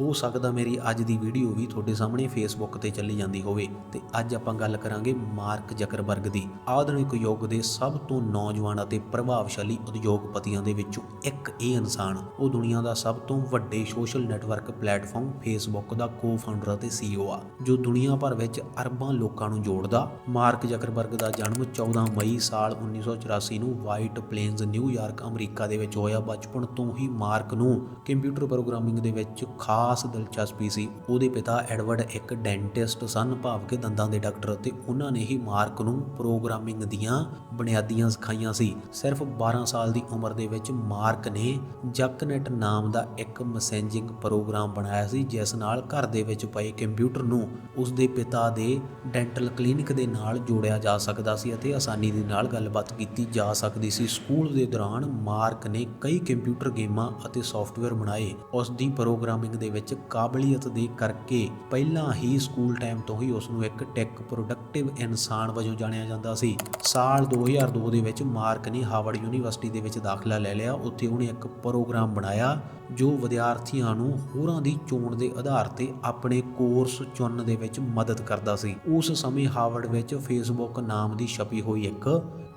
ਹੋ ਸਕਦਾ ਮੇਰੀ ਅੱਜ ਦੀ ਵੀਡੀਓ ਵੀ ਤੁਹਾਡੇ ਸਾਹਮਣੇ ਫੇਸਬੁੱਕ ਤੇ ਚੱਲੀ ਜਾਂਦੀ ਹੋਵੇ। ਤੇ ਅੱਜ ਆਪਾਂ ਗੱਲ ਕਰਾਂਗੇ ਮਾਰਕ ਜ਼ਕਰਬਰਗ ਦੀ। ਆਧੁਨਿਕ ਯੁੱਗ ਦੇ ਸਭ ਤੋਂ ਨੌਜਵਾਨ ਅਤੇ ਪ੍ਰਭਾਵਸ਼ਾਲੀ ਉਦਯੋਗਪਤੀਆਂ ਦੇ ਵਿੱਚੋਂ ਇੱਕ ਇਹ ਇਨਸਾਨ। ਉਹ ਦੁਨੀਆ ਦਾ ਸਭ ਤੋਂ ਵੱਡੇ ਸੋਸ਼ਲ ਨੈਟਵਰਕ ਪਲੇਟਫਾਰਮ ਫੇਸਬੁੱਕ ਦਾ ਕੋ-ਫਾਊਂਡਰ ਅਤੇ ਸੀਈਓ ਆ, ਜੋ ਦੁਨੀਆ ਭਰ ਵਿੱਚ ਅਰਬਾਂ ਲੋਕਾਂ ਨੂੰ ਜੋੜਦਾ। ਮਾਰਕ ਜ਼ਕਰਬਰਗ ਦਾ ਜਨਮ 14 ਮਈ ਸਾਲ 1984 ਨੂੰ ਵਾਈਟ ਪਲੇਨਜ਼ ਨਿਊਯਾਰਕ ਅਮਰੀਕਾ ਦੇ ਵਿੱਚ ਹੋਇਆ। ਬਚਪਨ ਤੋਂ ਹੀ ਮਾਰਕ ਨੂੰ ਕੰਪਿਊਟਰ ਪ੍ਰੋਗਰਾਮਿੰਗ ਦੇ ਵਿੱਚ ਖਾਸ ਦਿਲਚਸਪੀ ਸੀ। ਉਹਦੇ ਪਿਤਾ ਐਡਵਰਡ ਇੱਕ ਡੈਂਟਿਸਟ ਸਨ। ਭਾਵ ਕਿ ਦੰਦਾਂ ਦੇ ਡਾਕਟਰ ਅਤੇ ਉਹਨਾਂ ਨੇ ਹੀ ਮਾਰਕ ਨੂੰ ਪ੍ਰੋਗਰਾਮਿੰਗ ਦੀਆਂ ਬੁਨਿਆਦੀਆਂ ਸਿਖਾਈਆਂ ਸੀ। ਸਿਰਫ 12 ਸਾਲ ਦੀ ਉਮਰ ਦੇ ਵਿੱਚ ਮਾਰਕ ਨੇ ਜਕਨੈਟ ਨਾਮ ਦਾ ਇੱਕ ਮੈਸੇਜਿੰਗ ਪ੍ਰੋਗਰਾਮ ਬਣਾਇਆ ਸੀ, ਜਿਸ ਨਾਲ ਘਰ ਦੇ ਵਿੱਚ ਪਏ ਕੰਪਿਊਟਰ ਨੂੰ ਉਸ ਦੇ ਪਿਤਾ ਦੇ ਡੈਂਟਲ ਕਲੀਨਿਕ ਦੇ ਨਾਲ ਜੋੜਿਆ ਜਾ ਸਕਦਾ ਸੀ ਅਤੇ ਆਸਾਨੀ ਦੇ ਨਾਲ ਗੱਲਬਾਤ ਕੀਤੀ ਜਾ ਸਕਦੀ ਸੀ। ਸਕੂਲ ਦੇ ਦੌਰਾਨ ਮਾਰਕ ਨੇ ਕਈ ਕੰਪਿਊਟਰ ਗੇਮਾਂ ਅਤੇ ਸੌਫਟਵੇਅਰ ਬਣਾਏ। ਉਸ ਦੀ ਪ੍ਰੋਗਰਾਮਿੰਗ ਦੇ ਵਿੱਚ ਕਾਬਲੀਅਤ ਦੇ ਕਰਕੇ ਪਹਿਲਾਂ ਹੀ ਸਕੂਲ ਟਾਈਮ ਤੋਂ ਹੀ ਉਸ ਨੂੰ ਇੱਕ ਟੈਕ ਪ੍ਰੋਡਕਟਿਵ ਇਨਸਾਨ ਵਜੋਂ ਜਾਣਿਆ ਜਾਂਦਾ ਸੀ। ਸਾਲ 2002 ਦੇ ਵਿੱਚ ਮਾਰਕ ਨੇ ਹਾਰਵਰਡ ਯੂਨੀਵਰਸਿਟੀ ਦੇ ਵਿੱਚ ਦਾਖਲਾ ਲੈ ਲਿਆ। ਉੱਥੇ ਉਹਨੇ ਇੱਕ ਪ੍ਰੋਗਰਾਮ ਬਣਾਇਆ ਜੋ ਵਿਦਿਆਰਥੀਆਂ ਨੂੰ ਹੋਰਾਂ ਦੀ ਚੋਣ ਦੇ ਆਧਾਰ ਤੇ ਆਪਣੇ ਕੋਰਸ ਚੁਣਨ ਦੇ ਵਿੱਚ ਮਦਦ ਕਰਦਾ ਸੀ। ਉਸ ਸਮੇਂ ਹਾਰਵਰਡ ਵਿੱਚ ਫੇਸਬੁੱਕ ਨਾਮ ਦੀ ਛਪੀ ਹੋਈ ਇੱਕ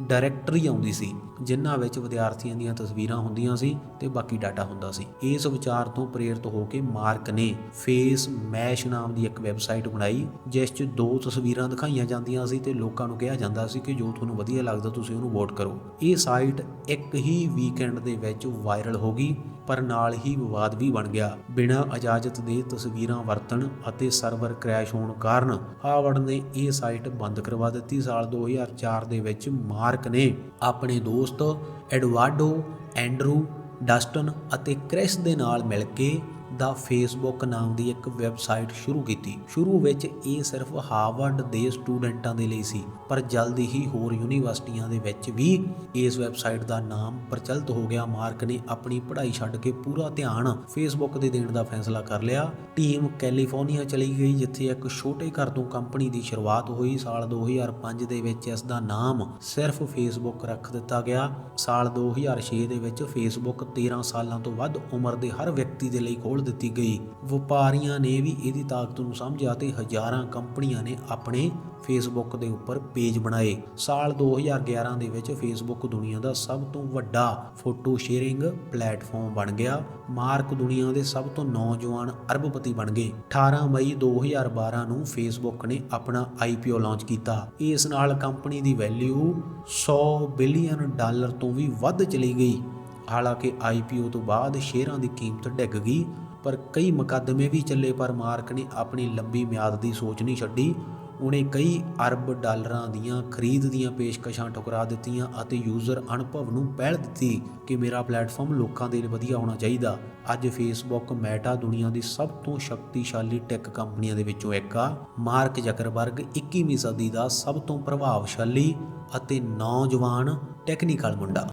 ਡਾਇਰੈਕਟਰੀ ਆਉਂਦੀ ਸੀ, ਜਿਨ੍ਹਾਂ ਵਿੱਚ ਵਿਦਿਆਰਥੀਆਂ ਦੀਆਂ ਤਸਵੀਰਾਂ ਹੁੰਦੀਆਂ ਸੀ ਤੇ ਬਾਕੀ ਡਾਟਾ ਹੁੰਦਾ ਸੀ। ਇਸ ਵਿਚਾਰ ਤੋਂ ਪ੍ਰੇਰਿਤ ਹੋ ਕੇ ਮਾਰਕ ਨੇ ਫੇਸ ਮੈਸ਼ ਨਾਮ ਦੀ ਇੱਕ ਵੈਬਸਾਈਟ ਬਣਾਈ, ਜਿਸ 'ਚ ਦੋ ਤਸਵੀਰਾਂ ਦਿਖਾਈਆਂ ਜਾਂਦੀਆਂ ਸੀ ਤੇ ਲੋਕਾਂ ਨੂੰ ਕਿਹਾ ਜਾਂਦਾ ਸੀ ਕਿ ਜੋ ਤੁਹਾਨੂੰ ਵਧੀਆ ਲੱਗਦਾ ਤੁਸੀਂ ਉਹਨੂੰ ਵੋਟ ਕਰੋ। ਇਹ ਸਾਈਟ ਇੱਕ ਹੀ ਵੀਕਐਂਡ ਦੇ ਵਿੱਚ ਵਾਇਰਲ ਹੋ ਗਈ ਪਰ ਨਾਲ ਹੀ ਵਿਵਾਦ ਵੀ ਬਣ ਗਿਆ। ਬਿਨਾਂ ਇਜਾਜ਼ਤ ਦੇ ਤਸਵੀਰਾਂ ਵਰਤਣ ਅਤੇ ਸਰਵਰ ਕ੍ਰੈਸ਼ ਹੋਣ ਕਾਰਨ ਹਾਵਰਡ ਨੇ ਇਹ ਸਾਈਟ ਬੰਦ ਕਰਵਾ ਦਿੱਤੀ। ਸਾਲ 2004 ਦੇ ਵਿੱਚ ਮਾਰਕ ਨੇ ਆਪਣੇ ਦੋਸਤ ਐਡਵਾਰਡੋ, ਐਂਡਰੂ, ਡਸਟਨ ਅਤੇ ਕ੍ਰਿਸ ਦੇ ਨਾਲ ਮਿਲ ਕੇ ਦਾ ਫੇਸਬੁੱਕ ਨਾਮ ਦੀ ਇੱਕ ਵੈਬਸਾਈਟ ਸ਼ੁਰੂ ਕੀਤੀ। ਸ਼ੁਰੂ ਵਿੱਚ ਇਹ ਸਿਰਫ ਹਾਰਵਰਡ ਦੇ ਸਟੂਡੈਂਟਾਂ ਦੇ ਲਈ ਸੀ, ਪਰ ਜਲਦੀ ਹੀ ਹੋਰ ਯੂਨੀਵਰਸਿਟੀਆਂ ਦੇ ਵਿੱਚ ਵੀ ਇਸ ਵੈਬਸਾਈਟ ਦਾ ਨਾਮ ਪ੍ਰਚਲਿਤ ਹੋ ਗਿਆ। ਮਾਰਕ ਨੇ ਆਪਣੀ ਪੜ੍ਹਾਈ ਛੱਡ ਕੇ ਪੂਰਾ ਧਿਆਨ ਫੇਸਬੁੱਕ ਦੇ ਦੇਣ ਦਾ ਫੈਸਲਾ ਕਰ ਲਿਆ। ਟੀਮ ਕੈਲੀਫੋਰਨੀਆ ਚਲੀ ਗਈ, ਜਿੱਥੇ ਇੱਕ ਛੋਟੇ ਘਰ ਤੋਂ ਕੰਪਨੀ ਦੀ ਸ਼ੁਰੂਆਤ ਹੋਈ। ਸਾਲ 2005 ਦੇ ਵਿੱਚ ਇਸ ਦਾ ਨਾਮ ਸਿਰਫ ਫੇਸਬੁੱਕ ਰੱਖ ਦਿੱਤਾ ਗਿਆ। ਸਾਲ 2006 ਦੇ ਵਿੱਚ ਫੇਸਬੁੱਕ 13 ਸਾਲਾਂ ਤੋਂ ਵੱਧ ਉਮਰ ਦੇ ਹਰ ਵਿਅਕਤੀ ਦੇ ਲਈ ਖੋਲ੍ਹ ਦਿੱਤੀ ਗਈ। ਵਪਾਰੀਆਂ ਨੇ ਵੀ ਇਹਦੀ ਤਾਕਤ ਨੂੰ ਸਮਝਿਆ ਤੇ ਹਜ਼ਾਰਾਂ ਕੰਪਨੀਆਂ ਨੇ ਆਪਣੇ ਫੇਸਬੁੱਕ ਦੇ ਉੱਪਰ ਪੇਜ ਬਣਾਏ। ਸਾਲ 2011 ਦੇ ਵਿੱਚ ਫੇਸਬੁੱਕ ਦੁਨੀਆ ਦਾ ਸਭ ਤੋਂ ਵੱਡਾ ਫੋਟੋ ਸ਼ੇਅਰਿੰਗ ਪਲੇਟਫਾਰਮ ਬਣ ਗਿਆ। ਮਾਰਕ ਦੁਨੀਆ ਦੇ ਸਭ ਤੋਂ ਨੌਜਵਾਨ ਅਰਬਪਤੀ ਬਣ ਗਏ। 18 ਮਈ 2012 ਨੂੰ ਫੇਸਬੁੱਕ ਨੇ ਆਪਣਾ ਆਈਪੀਓ ਲਾਂਚ ਕੀਤਾ। ਇਸ ਨਾਲ ਕੰਪਨੀ ਦੀ ਵੈਲਿਊ 100 ਬਿਲੀਅਨ ਡਾਲਰ ਤੋਂ ਵੀ ਵੱਧ ਚਲੀ ਗਈ। ਹਾਲਾਂਕਿ ਆਈਪੀਓ ਤੋਂ ਬਾਅਦ ਸ਼ੇਅਰਾਂ ਦੀ ਕੀਮਤ ਡਿੱਗ ਗਈ। ਪਰ ਕਈ ਮੁਕੱਦਮੇ ਵੀ ਚੱਲੇ ਪਰ ਮਾਰਕ ਨੇ ਆਪਣੀ ਲੰਬੀ ਮਿਆਦ ਦੀ ਸੋਚ ਨਹੀਂ ਛੱਡੀ। ਉਹਨੇ ਕਈ ਅਰਬ ਡਾਲਰਾਂ ਦੀਆਂ ਖਰੀਦ ਦੀਆਂ ਪੇਸ਼ਕਸ਼ਾਂ ਠੁਕਰਾ ਦਿੱਤੀਆਂ ਅਤੇ ਯੂਜ਼ਰ ਅਨੁਭਵ ਨੂੰ ਪਹਿਲ ਦਿੱਤੀ ਕਿ ਮੇਰਾ ਪਲੇਟਫਾਰਮ ਲੋਕਾਂ ਦੇ ਲਈ ਵਧੀਆ ਹੋਣਾ ਚਾਹੀਦਾ। ਅੱਜ ਫੇਸਬੁੱਕ, ਮੈਟਾ ਦੁਨੀਆ ਦੀ ਸਭ ਤੋਂ ਸ਼ਕਤੀਸ਼ਾਲੀ ਟੈਕ ਕੰਪਨੀਆਂ ਦੇ ਵਿੱਚੋਂ ਇੱਕ ਆ। ਮਾਰਕ ਜ਼ਕਰਬਰਗ 21ਵੀਂ ਸਦੀ ਦਾ ਸਭ ਤੋਂ ਪ੍ਰਭਾਵਸ਼ਾਲੀ ਅਤੇ ਨੌਜਵਾਨ ਟੈਕਨੀਕਲ ਮੁੰਡਾ।